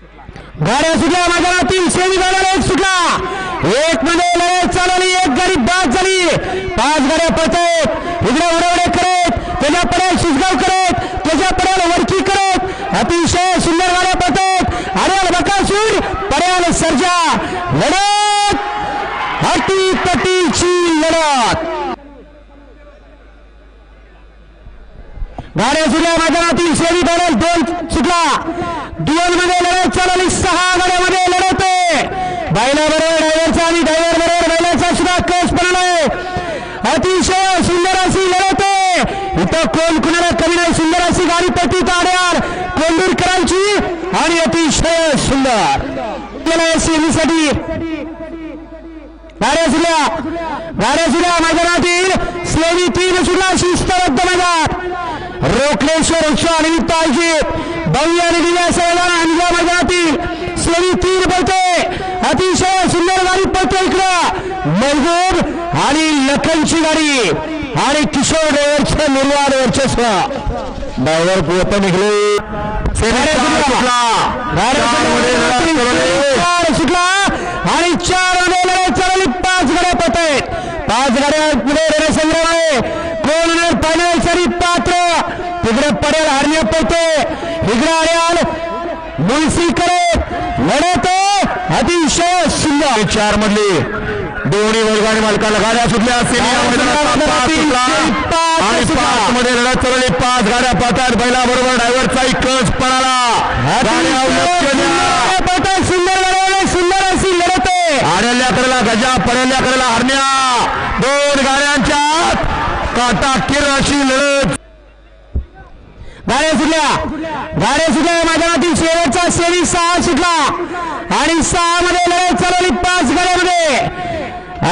गाड्या सुटल्या मैदानातील सेमी गाड्याला एक सुटला. एक म्हणजे मध्ये लढत चालवली एक गाडी बाद झाली. पाच गाड्या पळतायत इकडे उडवडे करत त्याच्या पड्याल शिसगाव करत त्याच्या पड्याल वरकी करत अतिशय सुंदर गाड्या पळतायत. अरेल बकासूर पड्याल सर्जा लढत हटी तटीची लढत. गाड्या सुटल्या मैदानातील सेमी गाड्याला दोन सुटला. दोन म्हणजे मध्ये सहा गाड्यामध्ये लढवते. आहे बैला बरोबर ड्रायव्हरचा आणि ड्रायव्हर बरोबर बैलाचा सुद्धा कस पडलाय अतिशय सुंदर अशी लढवते. इथं कोण कुणाला कमी नाही? सुंदर अशी गाडी पटी ताड्यावर कोंडूरकरांची आणि अतिशय सुंदर. सेमीसाठी. गाड्या सुटल्या गाड्या सुटल्या मैदानातील स्लेवी तीन सुद्धा शिस्तबद्ध मैदान रोखलेश्वर उत्सव निमित्त आयोजित भव्य आणि दिव्य असं मैदान अंजा मैदानातील स्लेवी तीन पळते अतिशय सुंदर गाडी पळते इकडं. महबूब आणि लखनची गाडी आणि किशोर ड्रायव्हरचं निर्वाण वर्चस्व. ड्रायव्हर पोहत निघले. चार सुटला. आणि चार चालवली पाच गाड्या पत आहेत पाच गाड्या पुढे रणसंग्राम आहे. कोण फायनल सरी पात्र. तिकडे पडेल हरण्या पळते. इकडे करत लढत अतिशय सुंदर. चार मधली दोन्ही वर्गाने मालकाला गाड्या सुटल्या. मध्ये लढत चालवली पाच गाड्या पाहतात बैला बरोबर ड्रायव्हरचा कस पळाला. गाड्या लक्ष द्या. पळतात. सुंदर लढवले सुंदर अशी लढत आहे. कडेला गजा पडल्या कडेला हरण्या दोन गाड्यांच्या काटा किर अशी लढत. गाड्या सुटल्या. गाड्या सुटल्या. माझ्या मैदानातील शेवटचा सेवी सहा सुटला. आणि सहा मध्ये लढत चालवली पाच गाड्यामध्ये.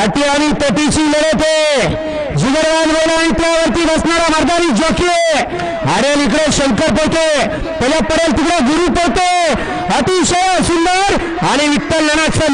अटी आणि तटीची लढत आहे. जुगरवान बोला आणि त्यावरती बसणारा मर्दानी जॉकी आहे. अरेल इकडे शंकर पळते त्याला पडेल तिकडे गुरु पळते अतिशय सुंदर आणि विठ्ठल नानाचा